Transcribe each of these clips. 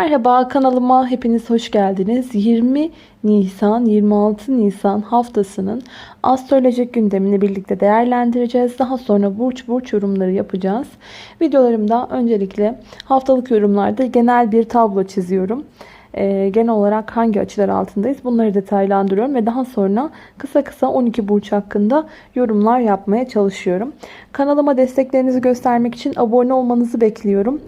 Merhaba kanalıma hepiniz hoş geldiniz. 20 Nisan 26 Nisan haftasının astrolojik gündemini birlikte değerlendireceğiz. Daha sonra burç burç yorumları yapacağız. Videolarımda öncelikle haftalık yorumlarda genel bir tablo çiziyorum. Ee, genel olarak hangi açılar altındayız bunları detaylandırıyorum ve daha sonra kısa kısa 12 burç hakkında yorumlar yapmaya çalışıyorum. Kanalıma desteklerinizi göstermek için abone olmanızı bekliyorum.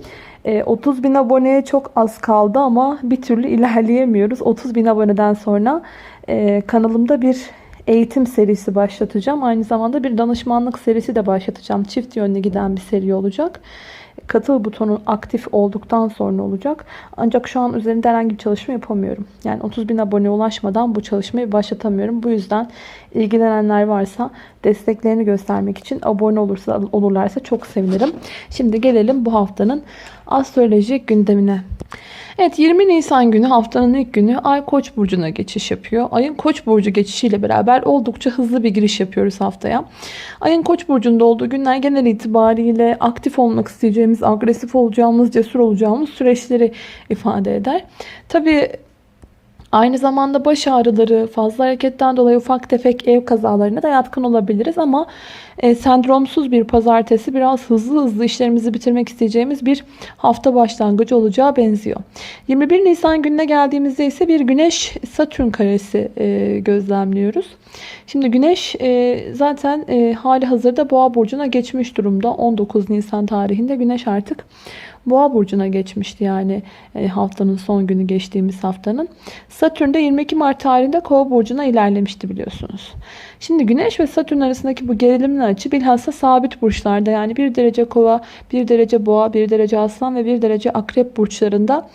30 ee, bin aboneye çok az kaldı ama bir türlü ilerleyemiyoruz. 30 bin aboneden sonra e, kanalımda bir eğitim serisi başlatacağım. Aynı zamanda bir danışmanlık serisi de başlatacağım. Çift yönlü giden bir seri olacak katıl butonu aktif olduktan sonra olacak. Ancak şu an üzerinde herhangi bir çalışma yapamıyorum. Yani 30 bin abone ulaşmadan bu çalışmayı başlatamıyorum. Bu yüzden ilgilenenler varsa desteklerini göstermek için abone olursa olurlarsa çok sevinirim. Şimdi gelelim bu haftanın astrolojik gündemine. Evet 20 Nisan günü haftanın ilk günü Ay Koç burcuna geçiş yapıyor. Ayın Koç burcu geçişiyle beraber oldukça hızlı bir giriş yapıyoruz haftaya. Ayın Koç burcunda olduğu günler genel itibariyle aktif olmak isteyeceğimiz, agresif olacağımız, cesur olacağımız süreçleri ifade eder. Tabii Aynı zamanda baş ağrıları, fazla hareketten dolayı ufak tefek ev kazalarına da yatkın olabiliriz ama e, sendromsuz bir pazartesi biraz hızlı hızlı işlerimizi bitirmek isteyeceğimiz bir hafta başlangıcı olacağı benziyor. 21 Nisan gününe geldiğimizde ise bir Güneş Satürn karesi e, gözlemliyoruz. Şimdi Güneş e, zaten e, hali hazırda Boğa burcuna geçmiş durumda. 19 Nisan tarihinde Güneş artık Boğa burcuna geçmişti yani e, haftanın son günü geçtiğimiz haftanın. Satürn de 22 Mart tarihinde Kova burcuna ilerlemişti biliyorsunuz. Şimdi Güneş ve Satürn arasındaki bu gerilimli açı bilhassa sabit burçlarda yani 1 derece Kova, 1 derece Boğa, 1 derece Aslan ve 1 derece Akrep burçlarında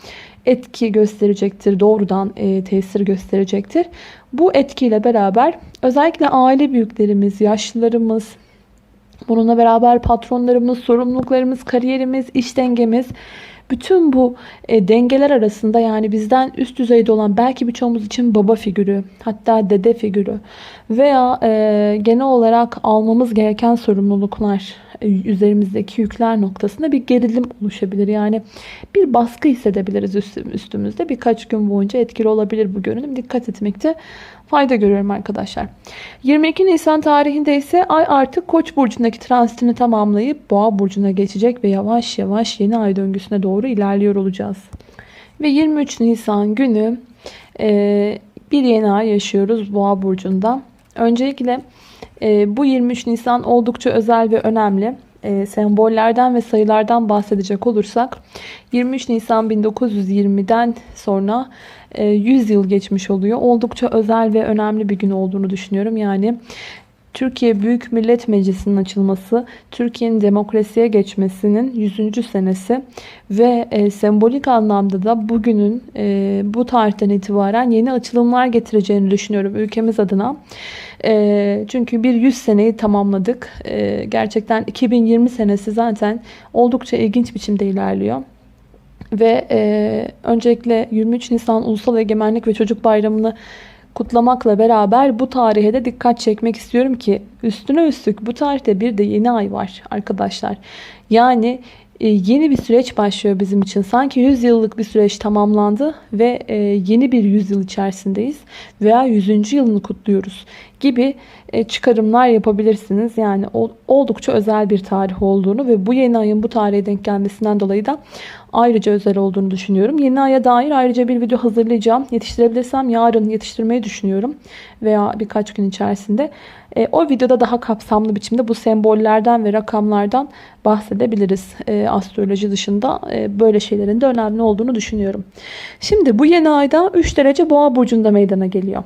etki gösterecektir. Doğrudan e, tesir gösterecektir. Bu etkiyle beraber özellikle aile büyüklerimiz, yaşlılarımız, Bununla beraber patronlarımız, sorumluluklarımız, kariyerimiz, iş dengemiz bütün bu e, dengeler arasında yani bizden üst düzeyde olan belki birçoğumuz için baba figürü hatta dede figürü veya e, genel olarak almamız gereken sorumluluklar e, üzerimizdeki yükler noktasında bir gerilim oluşabilir. Yani bir baskı hissedebiliriz üstümüzde. Birkaç gün boyunca etkili olabilir bu görünüm. Dikkat etmekte fayda görüyorum arkadaşlar. 22 Nisan tarihinde ise Ay artık Koç burcundaki transitini tamamlayıp Boğa burcuna geçecek ve yavaş yavaş yeni ay döngüsüne doğru ilerliyor olacağız. Ve 23 Nisan günü e, bir yeni ay yaşıyoruz Boğa burcunda. Öncelikle e, bu 23 Nisan oldukça özel ve önemli. E, sembollerden ve sayılardan bahsedecek olursak 23 Nisan 1920'den sonra 100 yıl geçmiş oluyor. Oldukça özel ve önemli bir gün olduğunu düşünüyorum. Yani Türkiye Büyük Millet Meclisi'nin açılması, Türkiye'nin demokrasiye geçmesinin 100. senesi ve e, sembolik anlamda da bugünün e, bu tarihten itibaren yeni açılımlar getireceğini düşünüyorum ülkemiz adına. E, çünkü bir 100 seneyi tamamladık. E, gerçekten 2020 senesi zaten oldukça ilginç biçimde ilerliyor. Ve e, öncelikle 23 Nisan Ulusal Egemenlik ve Çocuk Bayramı'nı kutlamakla beraber bu tarihe de dikkat çekmek istiyorum ki üstüne üstlük bu tarihte bir de yeni ay var arkadaşlar. Yani e, yeni bir süreç başlıyor bizim için. Sanki 100 yıllık bir süreç tamamlandı ve e, yeni bir 100 yıl içerisindeyiz veya 100. yılını kutluyoruz gibi e, çıkarımlar yapabilirsiniz. Yani oldukça özel bir tarih olduğunu ve bu yeni ayın bu tarihe denk gelmesinden dolayı da ayrıca özel olduğunu düşünüyorum. Yeni aya dair ayrıca bir video hazırlayacağım. Yetiştirebilirsem yarın yetiştirmeyi düşünüyorum veya birkaç gün içerisinde. E, o videoda daha kapsamlı biçimde bu sembollerden ve rakamlardan bahsedebiliriz. E, astroloji dışında böyle şeylerin de önemli olduğunu düşünüyorum. Şimdi bu yeni ayda 3 derece boğa burcunda meydana geliyor.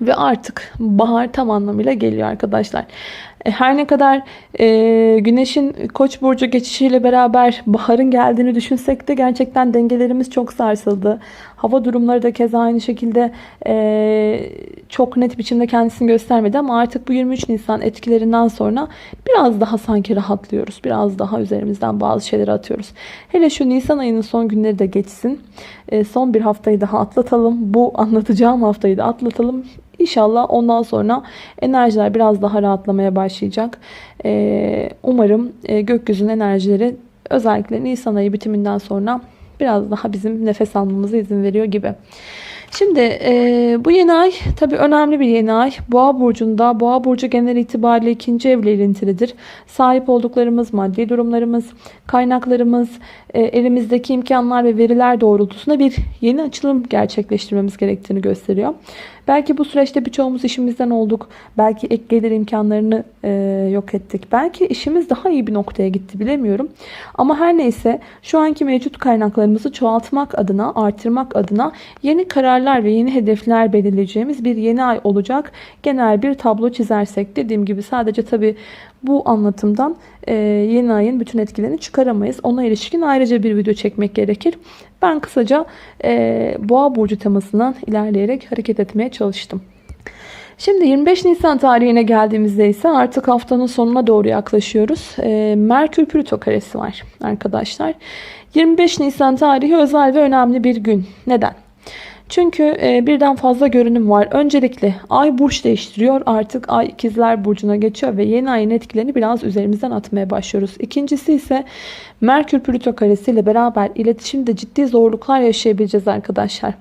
Ve artık bahar tam anlamıyla geliyor arkadaşlar. E, her ne kadar e, güneşin koç burcu geçişiyle beraber baharın geldiğini düşünsek de gerçekten dengelerimiz çok sarsıldı. Hava durumları da keza aynı şekilde e, çok net biçimde kendisini göstermedi ama artık bu 23 Nisan etkilerinden sonra biraz daha sanki rahatlıyoruz. Biraz daha üzerimizden bazı şeyleri atıyoruz. Hele şu Nisan ayının son günleri de geçsin. E, son bir haftayı daha atlatalım. Bu anlatacağım haftayı da atlatalım. İnşallah ondan sonra enerjiler biraz daha rahatlamaya başlayacak. Ee, umarım e, gökyüzünün enerjileri özellikle Nisan ayı bitiminden sonra biraz daha bizim nefes almamıza izin veriyor gibi. Şimdi e, bu yeni ay tabii önemli bir yeni ay. Boğa burcunda, Boğa burcu genel itibariyle ikinci evle ilintilidir. Sahip olduklarımız, maddi durumlarımız, kaynaklarımız, e, elimizdeki imkanlar ve veriler doğrultusunda bir yeni açılım gerçekleştirmemiz gerektiğini gösteriyor. Belki bu süreçte birçoğumuz işimizden olduk. Belki ek gelir imkanlarını e, yok ettik. Belki işimiz daha iyi bir noktaya gitti bilemiyorum. Ama her neyse şu anki mevcut kaynaklarımızı çoğaltmak adına, artırmak adına yeni kararlar ve yeni hedefler belirleyeceğimiz bir yeni ay olacak. Genel bir tablo çizersek dediğim gibi sadece tabii bu anlatımdan e, yeni ayın bütün etkilerini çıkaramayız. Ona ilişkin ayrıca bir video çekmek gerekir. Ben kısaca e, boğa burcu temasından ilerleyerek hareket etmeye çalıştım. Şimdi 25 Nisan tarihine geldiğimizde ise artık haftanın sonuna doğru yaklaşıyoruz. E, Merkür Plüto karesi var arkadaşlar. 25 Nisan tarihi özel ve önemli bir gün. Neden? Çünkü e, birden fazla görünüm var. Öncelikle ay burç değiştiriyor. Artık ay ikizler burcuna geçiyor ve yeni ayın etkilerini biraz üzerimizden atmaya başlıyoruz. İkincisi ise Merkür Plüto karesiyle beraber iletişimde ciddi zorluklar yaşayabileceğiz arkadaşlar.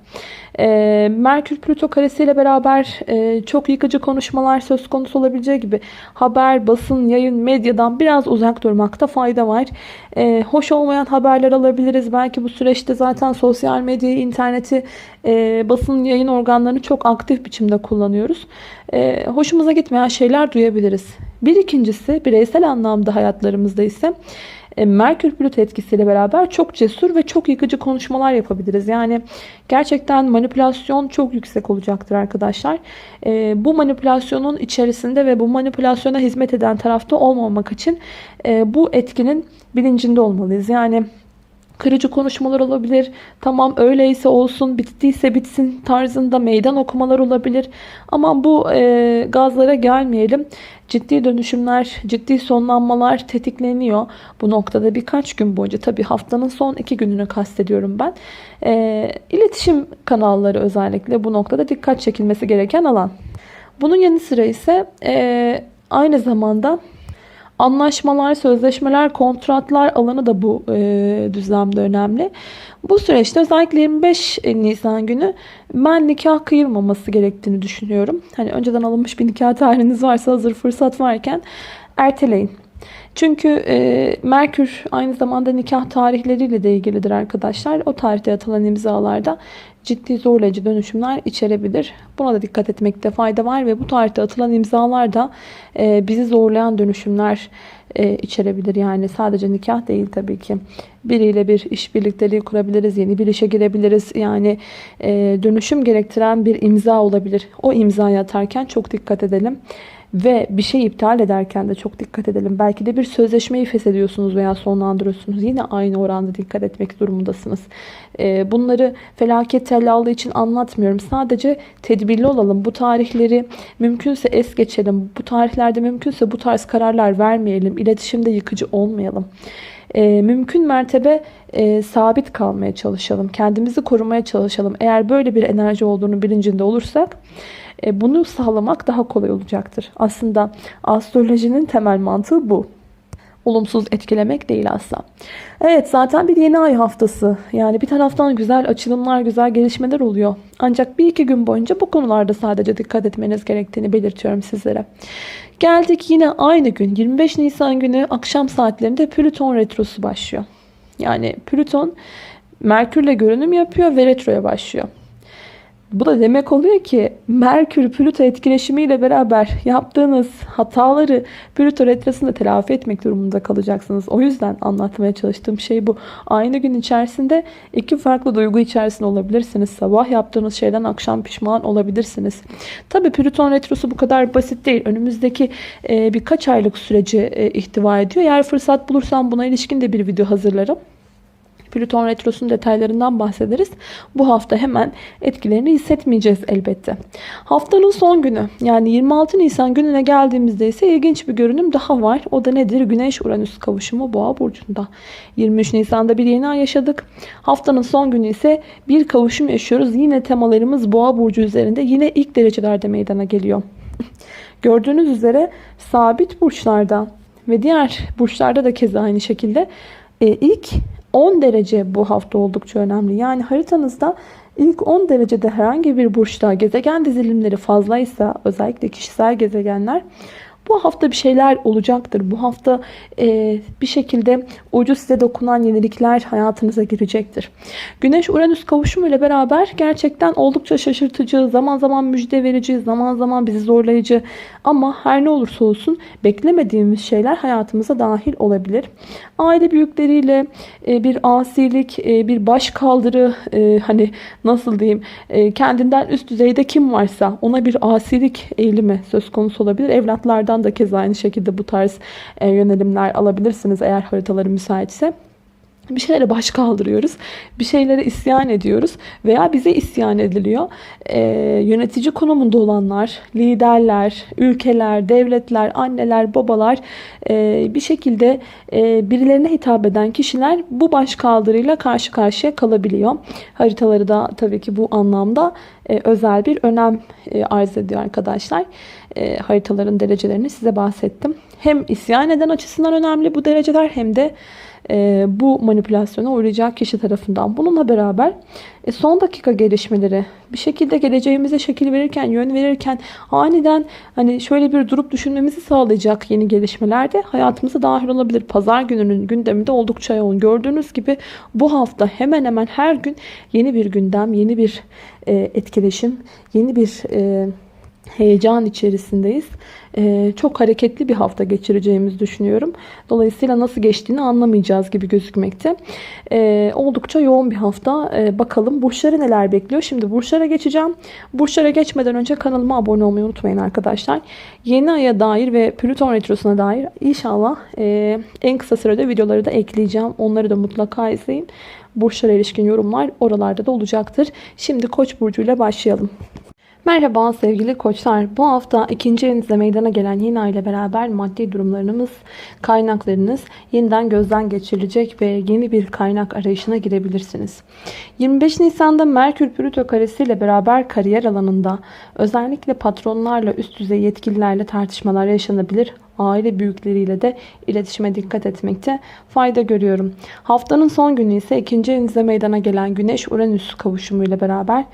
E, Merkür Plüto karesiyle beraber e, çok yıkıcı konuşmalar söz konusu olabileceği gibi haber, basın, yayın, medyadan biraz uzak durmakta fayda var. E, hoş olmayan haberler alabiliriz. Belki bu süreçte zaten sosyal medyayı, interneti, e, basın, yayın organlarını çok aktif biçimde kullanıyoruz. E, hoşumuza gitmeyen şeyler duyabiliriz. Bir ikincisi bireysel anlamda hayatlarımızda ise Merkür Plüto etkisiyle beraber çok cesur ve çok yıkıcı konuşmalar yapabiliriz. Yani gerçekten manipülasyon çok yüksek olacaktır arkadaşlar. E, bu manipülasyonun içerisinde ve bu manipülasyona hizmet eden tarafta olmamak için e, bu etkinin bilincinde olmalıyız. Yani kırıcı konuşmalar olabilir. Tamam öyleyse olsun, bittiyse bitsin tarzında meydan okumalar olabilir. Ama bu e, gazlara gelmeyelim. Ciddi dönüşümler, ciddi sonlanmalar tetikleniyor. Bu noktada birkaç gün boyunca tabii haftanın son iki gününü kastediyorum ben. E, iletişim kanalları özellikle bu noktada dikkat çekilmesi gereken alan. Bunun yanı sıra ise e, aynı zamanda Anlaşmalar, sözleşmeler, kontratlar alanı da bu e, düzlemde önemli. Bu süreçte özellikle 25 Nisan günü ben nikah kıyılmaması gerektiğini düşünüyorum. Hani önceden alınmış bir nikah tarihiniz varsa hazır fırsat varken erteleyin. Çünkü e, Merkür aynı zamanda nikah tarihleriyle de ilgilidir arkadaşlar. O tarihte atılan imzalarda ciddi zorlayıcı dönüşümler içerebilir. Buna da dikkat etmekte fayda var ve bu tarihte atılan imzalar da e, bizi zorlayan dönüşümler e, içerebilir. Yani sadece nikah değil tabii ki. Biriyle bir iş birlikteliği kurabiliriz, yeni bir işe girebiliriz. Yani e, dönüşüm gerektiren bir imza olabilir. O imzayı atarken çok dikkat edelim. Ve bir şey iptal ederken de çok dikkat edelim. Belki de bir sözleşmeyi feshediyorsunuz veya sonlandırıyorsunuz. Yine aynı oranda dikkat etmek durumundasınız. Ee, bunları felaket tellallığı için anlatmıyorum. Sadece tedbirli olalım. Bu tarihleri mümkünse es geçelim. Bu tarihlerde mümkünse bu tarz kararlar vermeyelim. İletişimde yıkıcı olmayalım. E, mümkün mertebe e, sabit kalmaya çalışalım. Kendimizi korumaya çalışalım. Eğer böyle bir enerji olduğunu bilincinde olursak e, bunu sağlamak daha kolay olacaktır. Aslında astrolojinin temel mantığı bu. Olumsuz etkilemek değil asla. Evet zaten bir yeni ay haftası. Yani bir taraftan güzel açılımlar, güzel gelişmeler oluyor. Ancak bir iki gün boyunca bu konularda sadece dikkat etmeniz gerektiğini belirtiyorum sizlere. Geldik yine aynı gün 25 Nisan günü akşam saatlerinde Plüton retrosu başlıyor. Yani Plüton Merkürle görünüm yapıyor ve retroya başlıyor. Bu da demek oluyor ki Merkür Plüto etkileşimiyle beraber yaptığınız hataları Plüto retrosunda telafi etmek durumunda kalacaksınız. O yüzden anlatmaya çalıştığım şey bu. Aynı gün içerisinde iki farklı duygu içerisinde olabilirsiniz. Sabah yaptığınız şeyden akşam pişman olabilirsiniz. Tabii Plüton retrosu bu kadar basit değil. Önümüzdeki e, birkaç aylık süreci e, ihtiva ediyor. Eğer fırsat bulursam buna ilişkin de bir video hazırlarım. Plüton Retrosu'nun detaylarından bahsederiz. Bu hafta hemen etkilerini hissetmeyeceğiz elbette. Haftanın son günü yani 26 Nisan gününe geldiğimizde ise ilginç bir görünüm daha var. O da nedir? Güneş-Uranüs kavuşumu Boğa Burcu'nda. 23 Nisan'da bir yeni ay yaşadık. Haftanın son günü ise bir kavuşum yaşıyoruz. Yine temalarımız Boğa Burcu üzerinde yine ilk derecelerde meydana geliyor. Gördüğünüz üzere sabit burçlarda ve diğer burçlarda da keza aynı şekilde e, ilk 10 derece bu hafta oldukça önemli. Yani haritanızda ilk 10 derecede herhangi bir burçta gezegen dizilimleri fazlaysa özellikle kişisel gezegenler bu hafta bir şeyler olacaktır. Bu hafta e, bir şekilde ucu size dokunan yenilikler hayatınıza girecektir. Güneş-Uranüs kavuşumu ile beraber gerçekten oldukça şaşırtıcı, zaman zaman müjde verici, zaman zaman bizi zorlayıcı ama her ne olursa olsun beklemediğimiz şeyler hayatımıza dahil olabilir. Aile büyükleriyle e, bir asilik, e, bir baş kaldırı, e, hani nasıl diyeyim, e, kendinden üst düzeyde kim varsa ona bir asilik eğilimi söz konusu olabilir. Evlatlardan da kez aynı şekilde bu tarz e, yönelimler alabilirsiniz eğer haritaları müsaitse. Bir şeylere baş kaldırıyoruz. Bir şeylere isyan ediyoruz. Veya bize isyan ediliyor. Ee, yönetici konumunda olanlar, liderler, ülkeler, devletler, anneler, babalar e, bir şekilde e, birilerine hitap eden kişiler bu baş kaldırıyla karşı karşıya kalabiliyor. Haritaları da tabii ki bu anlamda e, özel bir önem e, arz ediyor arkadaşlar. E, haritaların derecelerini size bahsettim. Hem isyan eden açısından önemli bu dereceler hem de e, bu manipülasyona uğrayacak kişi tarafından. Bununla beraber e, son dakika gelişmeleri bir şekilde geleceğimize şekil verirken, yön verirken aniden hani şöyle bir durup düşünmemizi sağlayacak yeni gelişmeler de hayatımıza dahil olabilir. Pazar gününün gündeminde oldukça yoğun. Gördüğünüz gibi bu hafta hemen hemen her gün yeni bir gündem, yeni bir e, etkileşim, yeni bir e, heyecan içerisindeyiz. Ee, çok hareketli bir hafta geçireceğimizi düşünüyorum. Dolayısıyla nasıl geçtiğini anlamayacağız gibi gözükmekte. Ee, oldukça yoğun bir hafta. Ee, bakalım burçları neler bekliyor. Şimdi burçlara geçeceğim. Burçlara geçmeden önce kanalıma abone olmayı unutmayın arkadaşlar. Yeni aya dair ve Plüton Retrosu'na dair inşallah e, en kısa sürede videoları da ekleyeceğim. Onları da mutlaka izleyin. Burçlara ilişkin yorumlar oralarda da olacaktır. Şimdi Koç burcuyla başlayalım. Merhaba sevgili koçlar. Bu hafta ikinci evinizde meydana gelen yeni ay beraber maddi durumlarınız, kaynaklarınız yeniden gözden geçirilecek ve yeni bir kaynak arayışına girebilirsiniz. 25 Nisan'da Merkür Plüto karesi ile beraber kariyer alanında özellikle patronlarla üst düzey yetkililerle tartışmalar yaşanabilir aile büyükleriyle de iletişime dikkat etmekte fayda görüyorum. Haftanın son günü ise ikinci evinizde meydana gelen Güneş-Uranüs kavuşumu ile beraber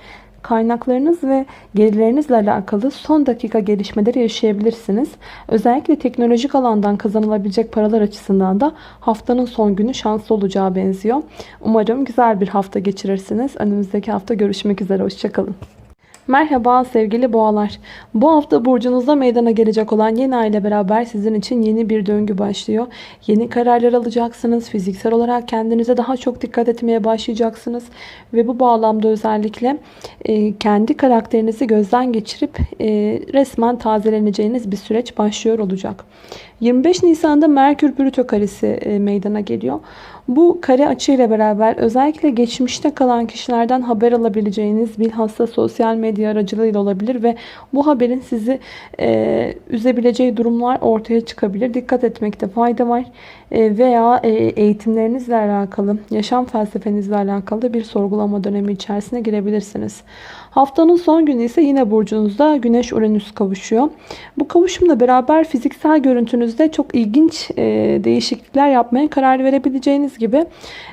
kaynaklarınız ve gelirlerinizle alakalı son dakika gelişmeleri yaşayabilirsiniz. Özellikle teknolojik alandan kazanılabilecek paralar açısından da haftanın son günü şanslı olacağı benziyor. Umarım güzel bir hafta geçirirsiniz. Önümüzdeki hafta görüşmek üzere. Hoşçakalın. Merhaba sevgili boğalar. Bu hafta burcunuzda meydana gelecek olan yeni ay beraber sizin için yeni bir döngü başlıyor. Yeni kararlar alacaksınız. Fiziksel olarak kendinize daha çok dikkat etmeye başlayacaksınız. Ve bu bağlamda özellikle e, kendi karakterinizi gözden geçirip e, resmen tazeleneceğiniz bir süreç başlıyor olacak. 25 Nisan'da Merkür Plüto karesi e, meydana geliyor. Bu kare açıyla beraber özellikle geçmişte kalan kişilerden haber alabileceğiniz bilhassa sosyal medya aracılığıyla olabilir ve bu haberin sizi e, üzebileceği durumlar ortaya çıkabilir. Dikkat etmekte fayda var. E, veya e, eğitimlerinizle alakalı, yaşam felsefenizle alakalı bir sorgulama dönemi içerisine girebilirsiniz. Haftanın son günü ise yine burcunuzda Güneş-Uranüs kavuşuyor. Bu kavuşumla beraber fiziksel görüntünüzde çok ilginç e, değişiklikler yapmaya karar verebileceğiniz gibi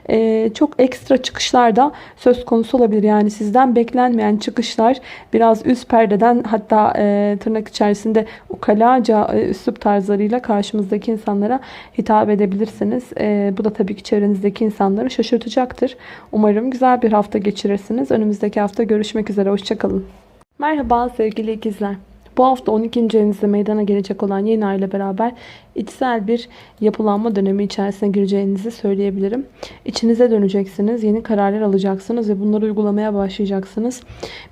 e, çok ekstra çıkışlar da söz konusu olabilir. Yani sizden beklenmeyen çıkışlar biraz üst perdeden hatta e, tırnak içerisinde ukalaca e, üslup tarzlarıyla karşımızdaki insanlara hitap edebilirsiniz. E, bu da tabii ki çevrenizdeki insanları şaşırtacaktır. Umarım güzel bir hafta geçirirsiniz. Önümüzdeki hafta görüşmek üzere. Hoşçakalın. Merhaba sevgili ikizler. Bu hafta 12. evinizde meydana gelecek olan yeni ay ile beraber içsel bir yapılanma dönemi içerisine gireceğinizi söyleyebilirim. İçinize döneceksiniz, yeni kararlar alacaksınız ve bunları uygulamaya başlayacaksınız.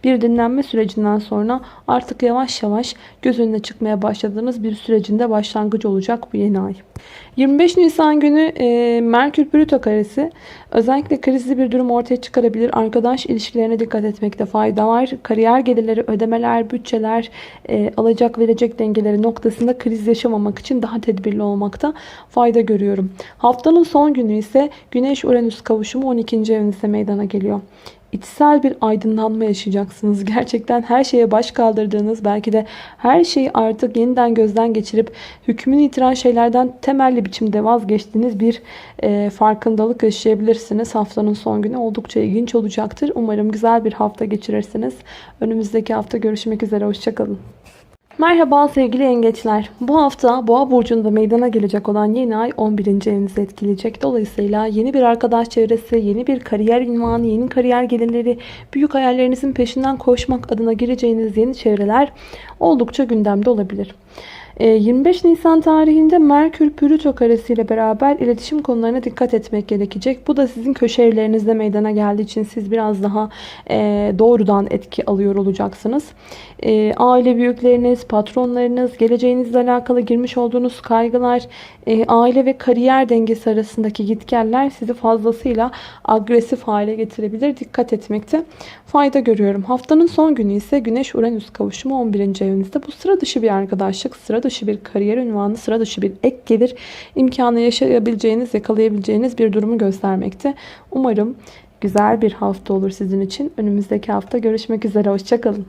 Bir dinlenme sürecinden sonra artık yavaş yavaş göz önüne çıkmaya başladığınız bir sürecinde başlangıç olacak bu yeni ay. 25 Nisan günü e, Merkür Plüto karesi özellikle krizli bir durum ortaya çıkarabilir. Arkadaş ilişkilerine dikkat etmekte fayda var. Kariyer gelirleri, ödemeler, bütçeler, e, alacak verecek dengeleri noktasında kriz yaşamamak için daha tedbirli olmakta fayda görüyorum. Haftanın son günü ise Güneş-Uranüs kavuşumu 12. evinizde meydana geliyor. içsel bir aydınlanma yaşayacaksınız. Gerçekten her şeye baş kaldırdığınız, belki de her şeyi artık yeniden gözden geçirip hükmünü yitiren şeylerden temelli biçimde vazgeçtiğiniz bir e, farkındalık yaşayabilirsiniz. Haftanın son günü oldukça ilginç olacaktır. Umarım güzel bir hafta geçirirsiniz. Önümüzdeki hafta görüşmek üzere. Hoşçakalın. Merhaba sevgili yengeçler. Bu hafta Boğa burcunda meydana gelecek olan yeni ay 11. evinizi etkileyecek. Dolayısıyla yeni bir arkadaş çevresi, yeni bir kariyer ünvanı, yeni kariyer gelirleri, büyük hayallerinizin peşinden koşmak adına gireceğiniz yeni çevreler oldukça gündemde olabilir. 25 ee, Nisan tarihinde Merkür Plüto karesi ile beraber iletişim konularına dikkat etmek gerekecek. Bu da sizin köşe evlerinizde meydana geldiği için siz biraz daha e, doğrudan etki alıyor olacaksınız. E, aile büyükleriniz, patronlarınız, geleceğinizle alakalı girmiş olduğunuz kaygılar, e, aile ve kariyer dengesi arasındaki gitgeller sizi fazlasıyla agresif hale getirebilir. Dikkat etmekte fayda görüyorum. Haftanın son günü ise Güneş-Uranüs kavuşumu 11. evinizde. Bu sıra dışı bir arkadaşlık, sıra dışı bir kariyer ünvanı, sıra dışı bir ek gelir imkanı yaşayabileceğiniz, yakalayabileceğiniz bir durumu göstermekte. Umarım güzel bir hafta olur sizin için. Önümüzdeki hafta görüşmek üzere. Hoşçakalın.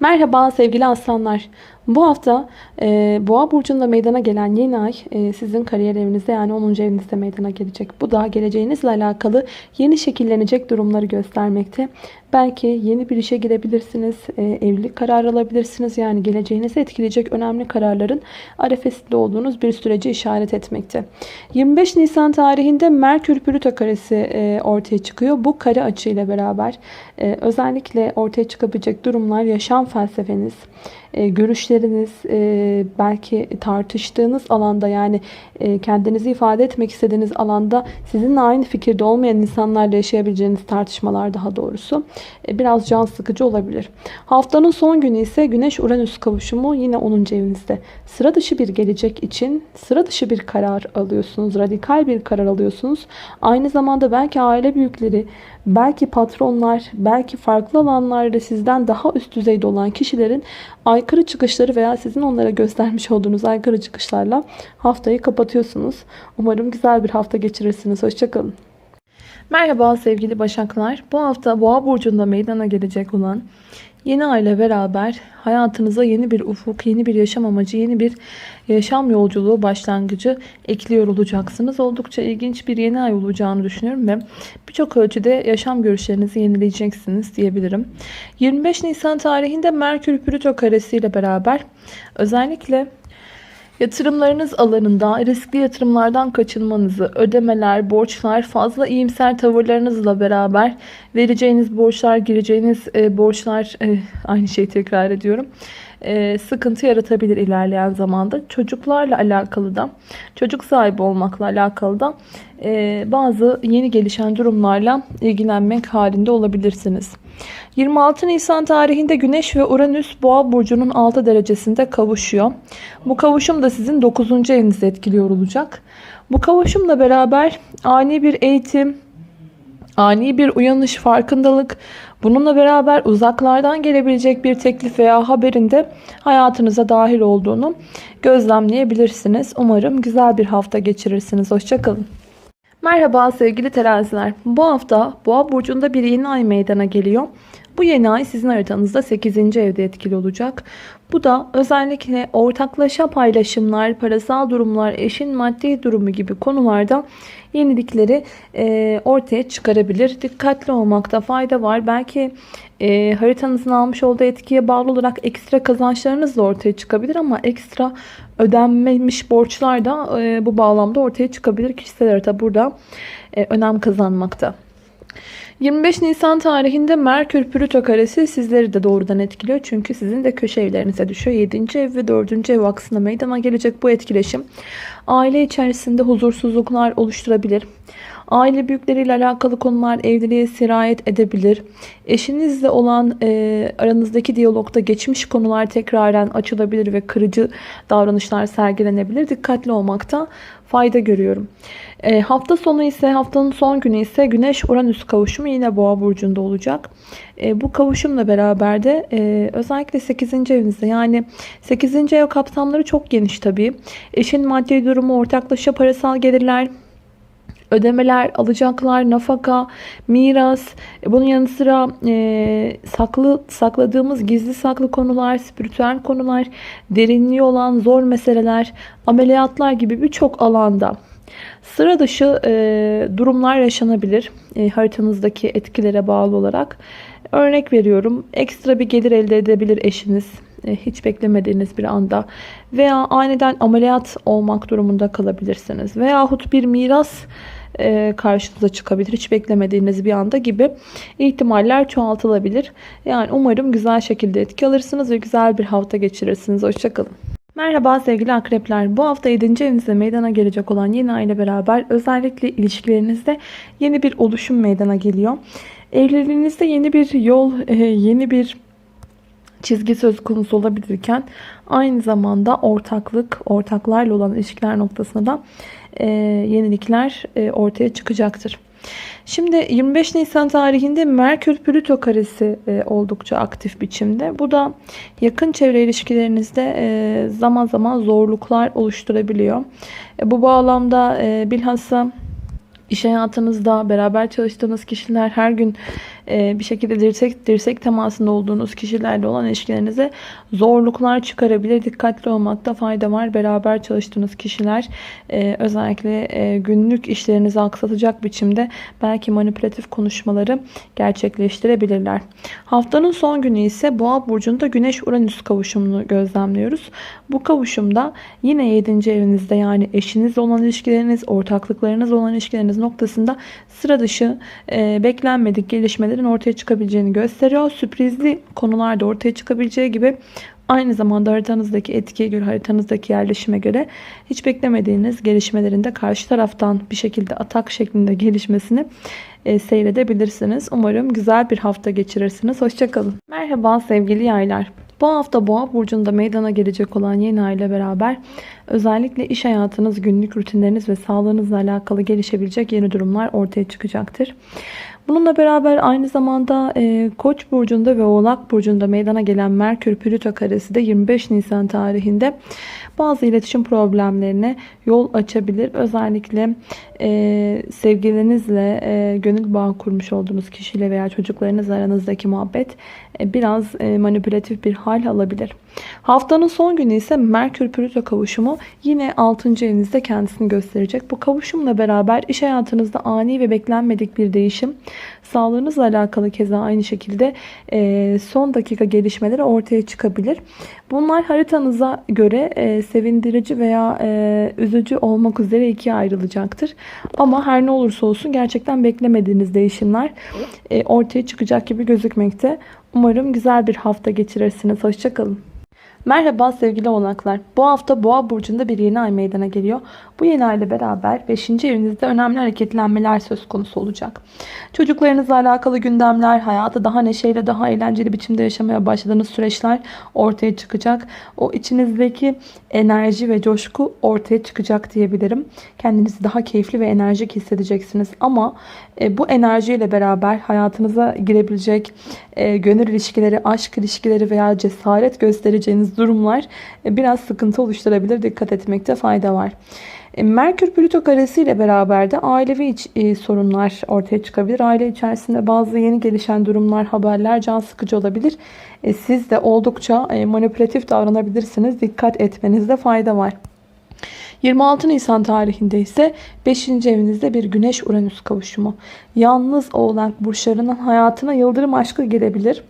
Merhaba sevgili aslanlar. Bu hafta e, Boğa burcunda meydana gelen yeni ay e, sizin kariyer evinizde yani 10. evinizde meydana gelecek. Bu da geleceğinizle alakalı yeni şekillenecek durumları göstermekte. Belki yeni bir işe girebilirsiniz, e, evlilik kararı alabilirsiniz. Yani geleceğinizi etkileyecek önemli kararların arefesinde olduğunuz bir süreci işaret etmekte. 25 Nisan tarihinde Merkür Plüto karesi e, ortaya çıkıyor. Bu kare açı ile beraber e, özellikle ortaya çıkabilecek durumlar yaşam felsefeniz, e, görüşleriniz, e, belki tartıştığınız alanda yani e, kendinizi ifade etmek istediğiniz alanda sizinle aynı fikirde olmayan insanlarla yaşayabileceğiniz tartışmalar daha doğrusu biraz can sıkıcı olabilir. Haftanın son günü ise Güneş-Uranüs kavuşumu yine 10. evinizde. Sıra dışı bir gelecek için sıra dışı bir karar alıyorsunuz. Radikal bir karar alıyorsunuz. Aynı zamanda belki aile büyükleri, belki patronlar, belki farklı alanlarda sizden daha üst düzeyde olan kişilerin aykırı çıkışları veya sizin onlara göstermiş olduğunuz aykırı çıkışlarla haftayı kapatıyorsunuz. Umarım güzel bir hafta geçirirsiniz. Hoşçakalın. Merhaba sevgili Başaklar. Bu hafta Boğa burcunda meydana gelecek olan Yeni ay ile beraber hayatınıza yeni bir ufuk, yeni bir yaşam amacı, yeni bir yaşam yolculuğu başlangıcı ekliyor olacaksınız. Oldukça ilginç bir yeni ay olacağını düşünüyorum ve birçok ölçüde yaşam görüşlerinizi yenileyeceksiniz diyebilirim. 25 Nisan tarihinde Merkür Plüto karesi ile beraber özellikle Yatırımlarınız alanında riskli yatırımlardan kaçınmanızı, ödemeler, borçlar, fazla iyimser tavırlarınızla beraber vereceğiniz borçlar, gireceğiniz e, borçlar, e, aynı şeyi tekrar ediyorum, e, sıkıntı yaratabilir ilerleyen zamanda. Çocuklarla alakalı da, çocuk sahibi olmakla alakalı da e, bazı yeni gelişen durumlarla ilgilenmek halinde olabilirsiniz. 26 Nisan tarihinde Güneş ve Uranüs Boğa burcunun 6 derecesinde kavuşuyor. Bu kavuşum da sizin 9. evinizi etkiliyor olacak. Bu kavuşumla beraber ani bir eğitim, ani bir uyanış, farkındalık, bununla beraber uzaklardan gelebilecek bir teklif veya haberin de hayatınıza dahil olduğunu gözlemleyebilirsiniz. Umarım güzel bir hafta geçirirsiniz. Hoşçakalın. Merhaba sevgili teraziler. Bu hafta Boğa burcunda bir yeni ay meydana geliyor. Bu yeni ay sizin haritanızda 8. evde etkili olacak. Bu da özellikle ortaklaşa paylaşımlar, parasal durumlar, eşin maddi durumu gibi konularda yenilikleri e, ortaya çıkarabilir. Dikkatli olmakta fayda var. Belki e, haritanızın almış olduğu etkiye bağlı olarak ekstra kazançlarınız da ortaya çıkabilir ama ekstra ödenmemiş borçlar da e, bu bağlamda ortaya çıkabilir. Kişisel harita burada e, önem kazanmakta. 25 Nisan tarihinde Merkür Plüto karesi sizleri de doğrudan etkiliyor. Çünkü sizin de köşe evlerinize düşüyor. 7. ev ve 4. ev aksında meydana gelecek bu etkileşim. Aile içerisinde huzursuzluklar oluşturabilir. Aile büyükleriyle alakalı konular evliliğe sirayet edebilir. Eşinizle olan e, aranızdaki diyalogda geçmiş konular tekraren açılabilir ve kırıcı davranışlar sergilenebilir. Dikkatli olmakta fayda görüyorum. E, hafta sonu ise haftanın son günü ise Güneş Uranüs kavuşumu yine Boğa burcunda olacak. E, bu kavuşumla beraber de e, özellikle 8. evinizde yani 8. ev kapsamları çok geniş tabii. Eşin maddi durumu, ortaklaşa parasal gelirler, ödemeler, alacaklar, nafaka, miras, e, bunun yanı sıra e, saklı sakladığımız gizli saklı konular, spiritüel konular, derinliği olan zor meseleler, ameliyatlar gibi birçok alanda sıra dışı e, durumlar yaşanabilir e, haritanızdaki etkilere bağlı olarak. Örnek veriyorum ekstra bir gelir elde edebilir eşiniz hiç beklemediğiniz bir anda veya aniden ameliyat olmak durumunda kalabilirsiniz veyahut bir miras e, karşınıza çıkabilir hiç beklemediğiniz bir anda gibi ihtimaller çoğaltılabilir. Yani umarım güzel şekilde etki alırsınız ve güzel bir hafta geçirirsiniz. Hoşçakalın. Merhaba sevgili akrepler. Bu hafta 7. evinizde meydana gelecek olan yeni ay ile beraber özellikle ilişkilerinizde yeni bir oluşum meydana geliyor. Evliliğinizde yeni bir yol, e, yeni bir çizgi söz konusu olabilirken aynı zamanda ortaklık, ortaklarla olan ilişkiler noktasında da e, yenilikler e, ortaya çıkacaktır. Şimdi 25 Nisan tarihinde Merkür Plüto karesi e, oldukça aktif biçimde. Bu da yakın çevre ilişkilerinizde e, zaman zaman zorluklar oluşturabiliyor. E, bu bağlamda e, bilhassa iş hayatınızda beraber çalıştığınız kişiler her gün bir şekilde dirsek, dirsek temasında olduğunuz kişilerle olan ilişkilerinize zorluklar çıkarabilir. Dikkatli olmakta fayda var. Beraber çalıştığınız kişiler e, özellikle e, günlük işlerinizi aksatacak biçimde belki manipülatif konuşmaları gerçekleştirebilirler. Haftanın son günü ise Boğa burcunda Güneş-Uranüs kavuşumunu gözlemliyoruz. Bu kavuşumda yine 7. evinizde yani eşinizle olan ilişkileriniz, ortaklıklarınız olan ilişkileriniz noktasında sıra dışı e, beklenmedik gelişmelerin ortaya çıkabileceğini gösteriyor. Sürprizli konular da ortaya çıkabileceği gibi aynı zamanda haritanızdaki etkiye göre, haritanızdaki yerleşime göre hiç beklemediğiniz gelişmelerin de karşı taraftan bir şekilde atak şeklinde gelişmesini e, seyredebilirsiniz. Umarım güzel bir hafta geçirirsiniz. Hoşçakalın. Merhaba sevgili yaylar. Bu hafta Boğa burcunda meydana gelecek olan yeni ay ile beraber özellikle iş hayatınız, günlük rutinleriniz ve sağlığınızla alakalı gelişebilecek yeni durumlar ortaya çıkacaktır. Bununla beraber aynı zamanda e, Koç burcunda ve Oğlak burcunda meydana gelen Merkür Plüto karesi de 25 Nisan tarihinde bazı iletişim problemlerine yol açabilir. Özellikle e, sevgilinizle e, gönül bağı kurmuş olduğunuz kişiyle veya çocuklarınız aranızdaki muhabbet e, biraz e, manipülatif bir hal alabilir. Haftanın son günü ise Merkür Plüto kavuşumu yine 6. evinizde kendisini gösterecek. Bu kavuşumla beraber iş hayatınızda ani ve beklenmedik bir değişim, sağlığınızla alakalı keza aynı şekilde e, son dakika gelişmeleri ortaya çıkabilir. Bunlar haritanıza göre e, sevindirici veya e, üzücü olmak üzere ikiye ayrılacaktır. Ama her ne olursa olsun gerçekten beklemediğiniz değişimler ortaya çıkacak gibi gözükmekte. Umarım güzel bir hafta geçirirsiniz. Hoşçakalın. Merhaba sevgili oğlaklar. Bu hafta Boğa burcunda bir yeni ay meydana geliyor. Bu yeni ay ile beraber 5. evinizde önemli hareketlenmeler söz konusu olacak. Çocuklarınızla alakalı gündemler, hayatı daha neşeyle, daha eğlenceli biçimde yaşamaya başladığınız süreçler ortaya çıkacak. O içinizdeki enerji ve coşku ortaya çıkacak diyebilirim. Kendinizi daha keyifli ve enerjik hissedeceksiniz. Ama e, bu enerjiyle beraber hayatınıza girebilecek e, gönül ilişkileri, aşk ilişkileri veya cesaret göstereceğiniz durumlar e, biraz sıkıntı oluşturabilir. Dikkat etmekte fayda var. E, Merkür Plüto karesi ile beraber de ailevi iç, e, sorunlar ortaya çıkabilir. Aile içerisinde bazı yeni gelişen durumlar, haberler can sıkıcı olabilir. E, siz de oldukça e, manipülatif davranabilirsiniz. Dikkat etmenizde fayda var. 26 Nisan tarihinde ise 5. evinizde bir Güneş Uranüs kavuşumu. Yalnız oğlak burçlarının hayatına yıldırım aşkı gelebilir.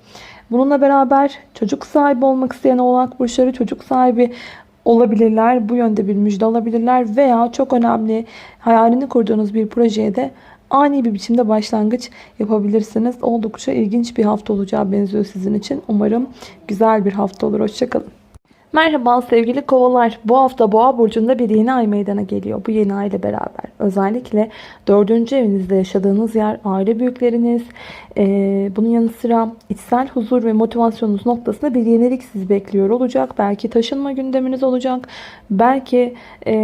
Bununla beraber çocuk sahibi olmak isteyen oğlak burçları çocuk sahibi olabilirler. Bu yönde bir müjde alabilirler veya çok önemli hayalini kurduğunuz bir projeye de ani bir biçimde başlangıç yapabilirsiniz. Oldukça ilginç bir hafta olacağı benziyor sizin için. Umarım güzel bir hafta olur. Hoşçakalın. Merhaba sevgili kovalar. Bu hafta boğa burcunda bir yeni ay meydana geliyor. Bu yeni ay ile beraber özellikle dördüncü evinizde yaşadığınız yer, aile büyükleriniz, ee, bunun yanı sıra içsel huzur ve motivasyonunuz noktasında bir yenilik sizi bekliyor olacak. Belki taşınma gündeminiz olacak. Belki e,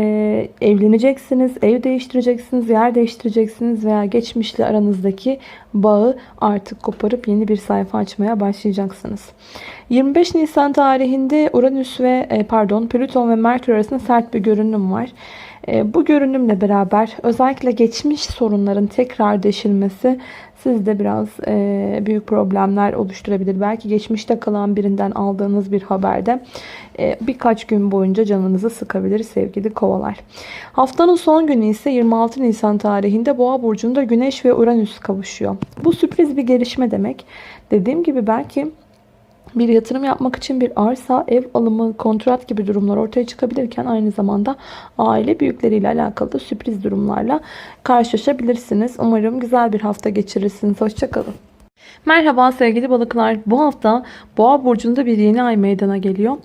evleneceksiniz, ev değiştireceksiniz, yer değiştireceksiniz veya geçmişle aranızdaki bağı artık koparıp yeni bir sayfa açmaya başlayacaksınız. 25 Nisan tarihinde Uranüs ve e, pardon Plüton ve Merkür arasında sert bir görünüm var. E, bu görünümle beraber özellikle geçmiş sorunların tekrar deşilmesi sizde biraz e, büyük problemler oluşturabilir. Belki geçmişte kalan birinden aldığınız bir haberde e, birkaç gün boyunca canınızı sıkabilir sevgili kovalar. Haftanın son günü ise 26 Nisan tarihinde Boğa burcunda Güneş ve Uranüs kavuşuyor. Bu sürpriz bir gelişme demek. Dediğim gibi belki bir yatırım yapmak için bir arsa, ev alımı, kontrat gibi durumlar ortaya çıkabilirken aynı zamanda aile büyükleriyle alakalı da sürpriz durumlarla karşılaşabilirsiniz. Umarım güzel bir hafta geçirirsiniz. Hoşçakalın. Merhaba sevgili balıklar. Bu hafta Boğa burcunda bir yeni ay meydana geliyor.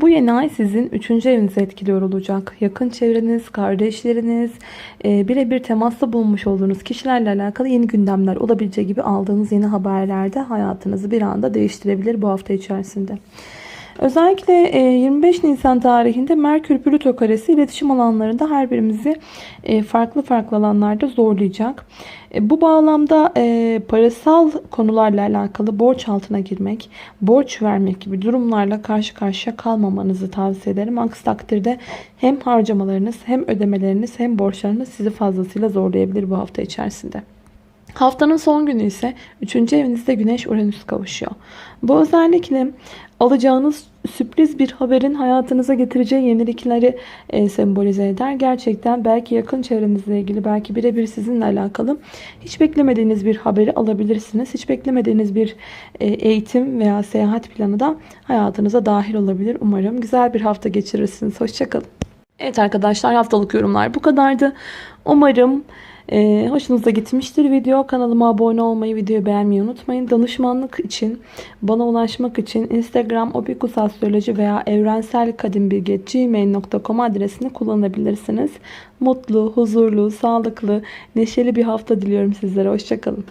Bu yeni ay sizin 3. evinizi etkiliyor olacak. Yakın çevreniz, kardeşleriniz, e, birebir temasta bulunmuş olduğunuz kişilerle alakalı yeni gündemler olabileceği gibi aldığınız yeni haberlerde hayatınızı bir anda değiştirebilir bu hafta içerisinde. Özellikle e, 25 Nisan tarihinde Merkür Plüto karesi iletişim alanlarında her birimizi e, farklı farklı alanlarda zorlayacak. E, Bu bağlamda e, parasal konularla alakalı borç altına girmek, borç vermek gibi durumlarla karşı karşıya kalmamanızı tavsiye ederim. Aksi takdirde hem harcamalarınız hem ödemeleriniz hem borçlarınız sizi fazlasıyla zorlayabilir bu hafta içerisinde. Haftanın son günü ise 3. evinizde Güneş Uranüs kavuşuyor. Bu özellikle alacağınız sürpriz bir haberin hayatınıza getireceği yenilikleri e, sembolize eder. Gerçekten belki yakın çevrenizle ilgili, belki birebir sizinle alakalı hiç beklemediğiniz bir haberi alabilirsiniz. Hiç beklemediğiniz bir e, eğitim veya seyahat planı da hayatınıza dahil olabilir. Umarım güzel bir hafta geçirirsiniz. Hoşçakalın. Evet arkadaşlar haftalık yorumlar bu kadardı. Umarım ee, hoşunuza gitmiştir video. Kanalıma abone olmayı, videoyu beğenmeyi unutmayın. Danışmanlık için, bana ulaşmak için Instagram opikusastroloji veya evrenselkadimbilge.gmail.com adresini kullanabilirsiniz. Mutlu, huzurlu, sağlıklı, neşeli bir hafta diliyorum sizlere. Hoşçakalın.